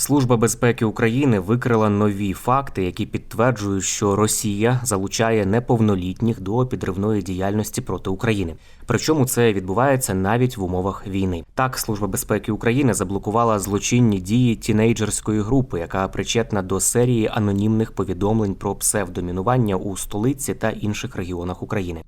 Служба безпеки України викрила нові факти, які підтверджують, що Росія залучає неповнолітніх до підривної діяльності проти України. Причому це відбувається навіть в умовах війни. Так, служба безпеки України заблокувала злочинні дії тінейджерської групи, яка причетна до серії анонімних повідомлень про псевдомінування у столиці та інших регіонах України.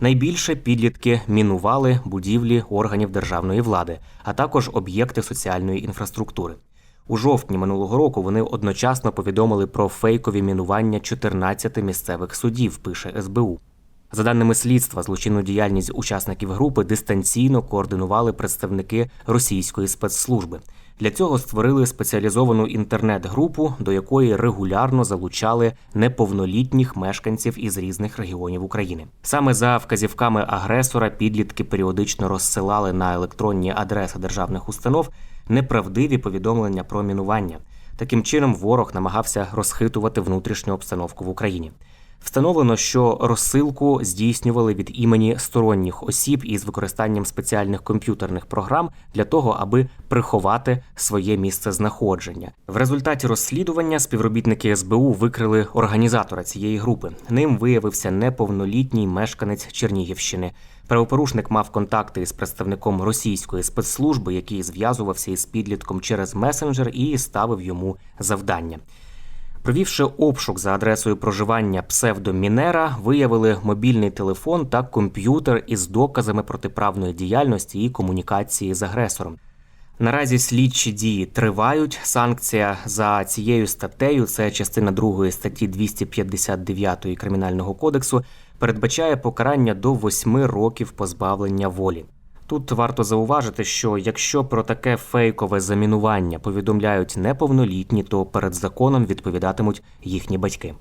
Найбільше підлітки мінували будівлі органів державної влади, а також об'єкти соціальної інфраструктури. У жовтні минулого року вони одночасно повідомили про фейкові мінування 14 місцевих судів, пише СБУ. За даними слідства, злочинну діяльність учасників групи дистанційно координували представники російської спецслужби. Для цього створили спеціалізовану інтернет-групу, до якої регулярно залучали неповнолітніх мешканців із різних регіонів України. Саме за вказівками агресора підлітки періодично розсилали на електронні адреси державних установ неправдиві повідомлення про мінування. Таким чином, ворог намагався розхитувати внутрішню обстановку в Україні. Встановлено, що розсилку здійснювали від імені сторонніх осіб із використанням спеціальних комп'ютерних програм для того, аби приховати своє місце знаходження. В результаті розслідування співробітники СБУ викрили організатора цієї групи. Ним виявився неповнолітній мешканець Чернігівщини. Правопорушник мав контакти із представником російської спецслужби, який зв'язувався із підлітком через месенджер і ставив йому завдання. Провівши обшук за адресою проживання псевдомінера, виявили мобільний телефон та комп'ютер із доказами протиправної діяльності і комунікації з агресором. Наразі слідчі дії тривають. Санкція за цією статтею, це частина 2 статті 259 Кримінального кодексу, передбачає покарання до 8 років позбавлення волі. Тут варто зауважити, що якщо про таке фейкове замінування повідомляють неповнолітні, то перед законом відповідатимуть їхні батьки.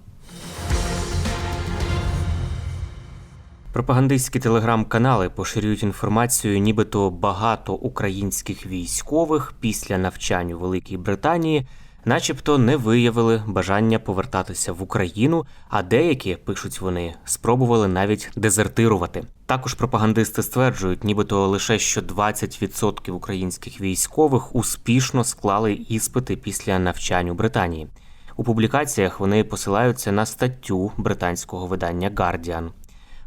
Пропагандистські телеграм-канали поширюють інформацію, нібито багато українських військових після навчань у Великій Британії, начебто, не виявили бажання повертатися в Україну, а деякі пишуть вони спробували навіть дезертирувати. Також пропагандисти стверджують, нібито лише що 20% українських військових успішно склали іспити після навчань у Британії. У публікаціях вони посилаються на статтю британського видання Guardian.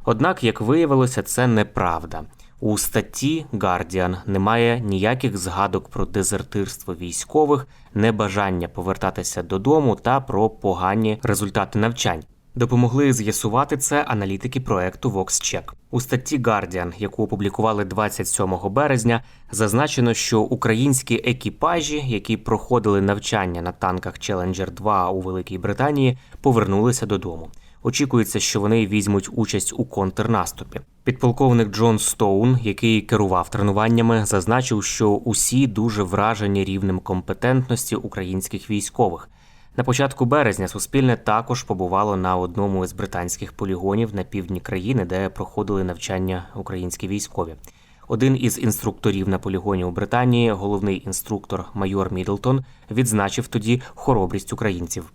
Однак, як виявилося, це неправда. У статті Guardian немає ніяких згадок про дезертирство військових, небажання повертатися додому та про погані результати навчань. Допомогли з'ясувати це аналітики проекту VoxCheck. У статті Guardian, яку опублікували 27 березня, зазначено, що українські екіпажі, які проходили навчання на танках Challenger 2 у Великій Британії, повернулися додому. Очікується, що вони візьмуть участь у контрнаступі. Підполковник Джон Стоун, який керував тренуваннями, зазначив, що усі дуже вражені рівнем компетентності українських військових. На початку березня Суспільне також побувало на одному із британських полігонів на півдні країни, де проходили навчання українські військові. Один із інструкторів на полігоні у Британії, головний інструктор майор Мідлтон, відзначив тоді хоробрість українців.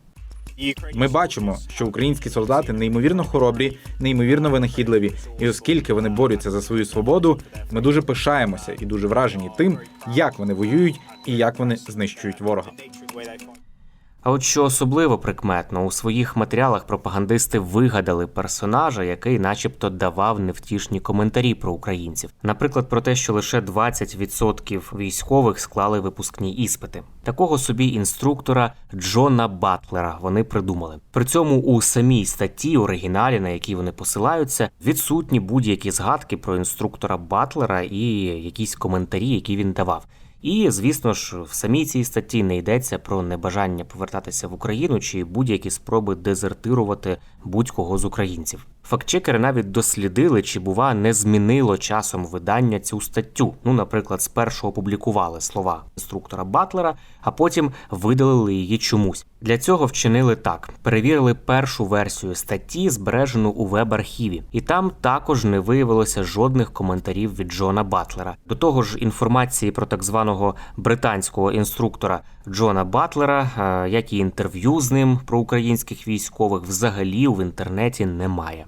Ми бачимо, що українські солдати неймовірно хоробрі, неймовірно винахідливі, і оскільки вони борються за свою свободу, ми дуже пишаємося і дуже вражені тим, як вони воюють і як вони знищують ворога. А от що особливо прикметно, у своїх матеріалах пропагандисти вигадали персонажа, який, начебто, давав невтішні коментарі про українців. Наприклад, про те, що лише 20% військових склали випускні іспити. Такого собі інструктора Джона Батлера вони придумали. При цьому у самій статті оригіналі, на якій вони посилаються, відсутні будь-які згадки про інструктора Батлера і якісь коментарі, які він давав. І, звісно ж, в самій цій статті не йдеться про небажання повертатися в Україну чи будь-які спроби дезертирувати будь-кого з українців. Фактчекери навіть дослідили, чи бува не змінило часом видання цю статтю. Ну, наприклад, спершу опублікували слова інструктора Батлера, а потім видалили її чомусь. Для цього вчинили так: перевірили першу версію статті, збережену у веб-архіві, і там також не виявилося жодних коментарів від Джона Батлера. До того ж, інформації про так званого британського інструктора Джона Батлера, е, як і інтерв'ю з ним про українських військових, взагалі в інтернеті немає.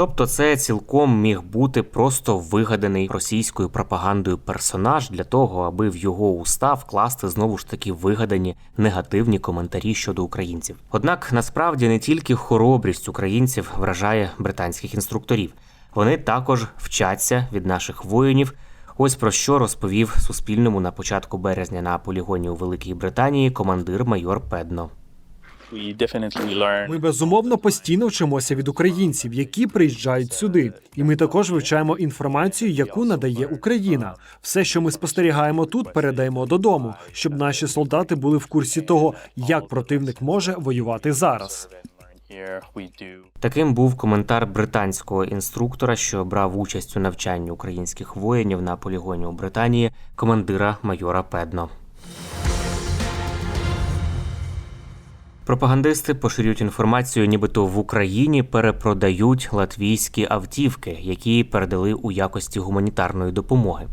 Тобто це цілком міг бути просто вигаданий російською пропагандою персонаж для того, аби в його уста вкласти знову ж таки вигадані негативні коментарі щодо українців. Однак насправді не тільки хоробрість українців вражає британських інструкторів, вони також вчаться від наших воїнів. Ось про що розповів Суспільному на початку березня на полігоні у Великій Британії командир майор Педно. We. Ми безумовно постійно вчимося від українців, які приїжджають сюди, і ми також вивчаємо інформацію, яку надає Україна. Все, що ми спостерігаємо тут, передаємо додому, щоб наші солдати були в курсі того, як противник може воювати зараз. Таким був коментар британського інструктора, що брав участь у навчанні українських воїнів на полігоні у Британії, командира майора Педно. Пропагандисти поширюють інформацію, нібито в Україні перепродають латвійські автівки, які передали у якості гуманітарної допомоги.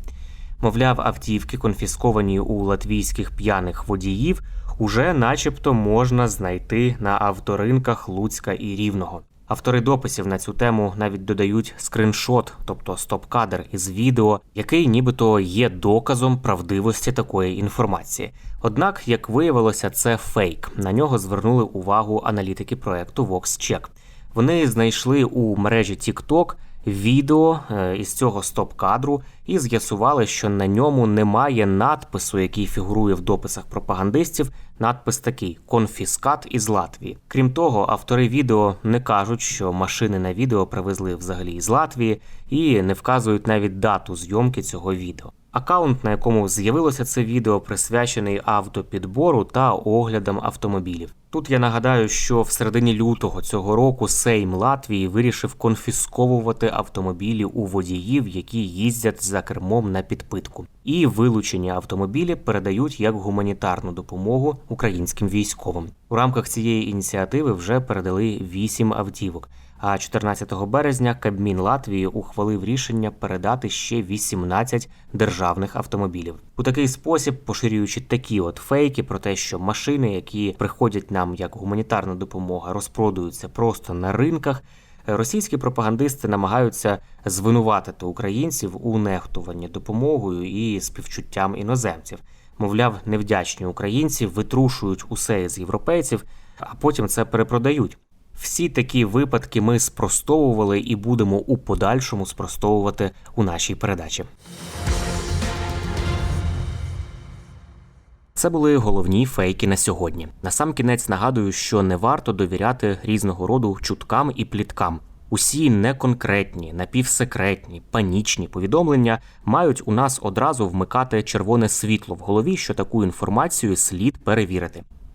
Мовляв, автівки, конфісковані у латвійських п'яних водіїв, уже начебто можна знайти на авторинках Луцька і Рівного. Автори дописів на цю тему навіть додають скриншот, тобто стоп-кадр із відео, який нібито є доказом правдивості такої інформації. Однак, як виявилося, це фейк. На нього звернули увагу аналітики проекту VoxCheck. Вони знайшли у мережі TikTok відео е, із цього стоп-кадру і з'ясували, що на ньому немає надпису, який фігурує в дописах пропагандистів. Надпис такий конфіскат із Латвії. Крім того, автори відео не кажуть, що машини на відео привезли взагалі із Латвії, і не вказують навіть дату зйомки цього відео. Акаунт, на якому з'явилося це відео, присвячений автопідбору та оглядам автомобілів. Тут я нагадаю, що в середині лютого цього року Сейм Латвії вирішив конфісковувати автомобілі у водіїв, які їздять за кермом на підпитку, і вилучені автомобілі передають як гуманітарну допомогу українським військовим. У рамках цієї ініціативи вже передали 8 автівок. А 14 березня Кабмін Латвії ухвалив рішення передати ще 18 державних автомобілів. У такий спосіб, поширюючи такі от фейки про те, що машини, які приходять нам як гуманітарна допомога, розпродуються просто на ринках. Російські пропагандисти намагаються звинуватити українців у нехтуванні допомогою і співчуттям іноземців. Мовляв, невдячні українці витрушують усе з європейців, а потім це перепродають. Всі такі випадки ми спростовували і будемо у подальшому спростовувати у нашій передачі. Це були головні фейки на сьогодні. Насамкінець нагадую, що не варто довіряти різного роду чуткам і пліткам. Усі неконкретні, напівсекретні, панічні повідомлення мають у нас одразу вмикати червоне світло в голові, що таку інформацію слід перевірити.